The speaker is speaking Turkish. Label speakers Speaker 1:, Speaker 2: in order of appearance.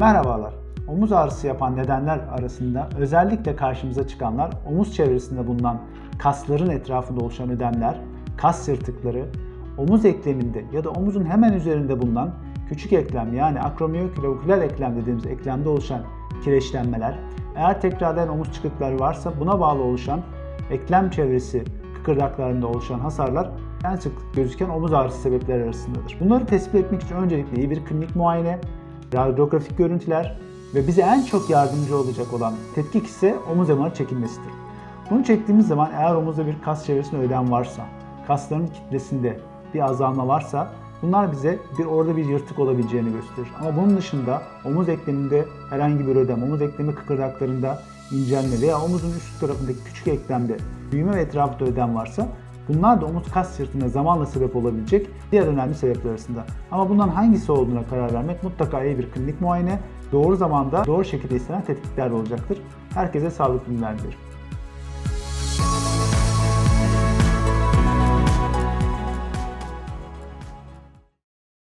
Speaker 1: Merhabalar. Omuz ağrısı yapan nedenler arasında özellikle karşımıza çıkanlar omuz çevresinde bulunan kasların etrafında oluşan ödemler, kas yırtıkları, omuz ekleminde ya da omuzun hemen üzerinde bulunan küçük eklem yani akromiyoklavikular eklem dediğimiz eklemde oluşan kireçlenmeler, eğer tekrardan omuz çıkıkları varsa buna bağlı oluşan eklem çevresi kıkırdaklarında oluşan hasarlar en sık gözüken omuz ağrısı sebepleri arasındadır. Bunları tespit etmek için öncelikle iyi bir klinik muayene, radyografik görüntüler ve bize en çok yardımcı olacak olan tetkik ise omuz MR çekilmesidir. Bunu çektiğimiz zaman eğer omuzda bir kas çevresinde ödem varsa, kasların kitlesinde bir azalma varsa bunlar bize bir orada bir yırtık olabileceğini gösterir. Ama bunun dışında omuz ekleminde herhangi bir ödem, omuz eklemi kıkırdaklarında incelme veya omuzun üst tarafındaki küçük eklemde büyüme ve etrafında ödem varsa Bunlar da omuz kas sırtına zamanla sebep olabilecek diğer önemli sebepler arasında. Ama bundan hangisi olduğuna karar vermek mutlaka iyi bir klinik muayene, doğru zamanda doğru şekilde istenen tetkikler olacaktır. Herkese sağlıklı günler dilerim.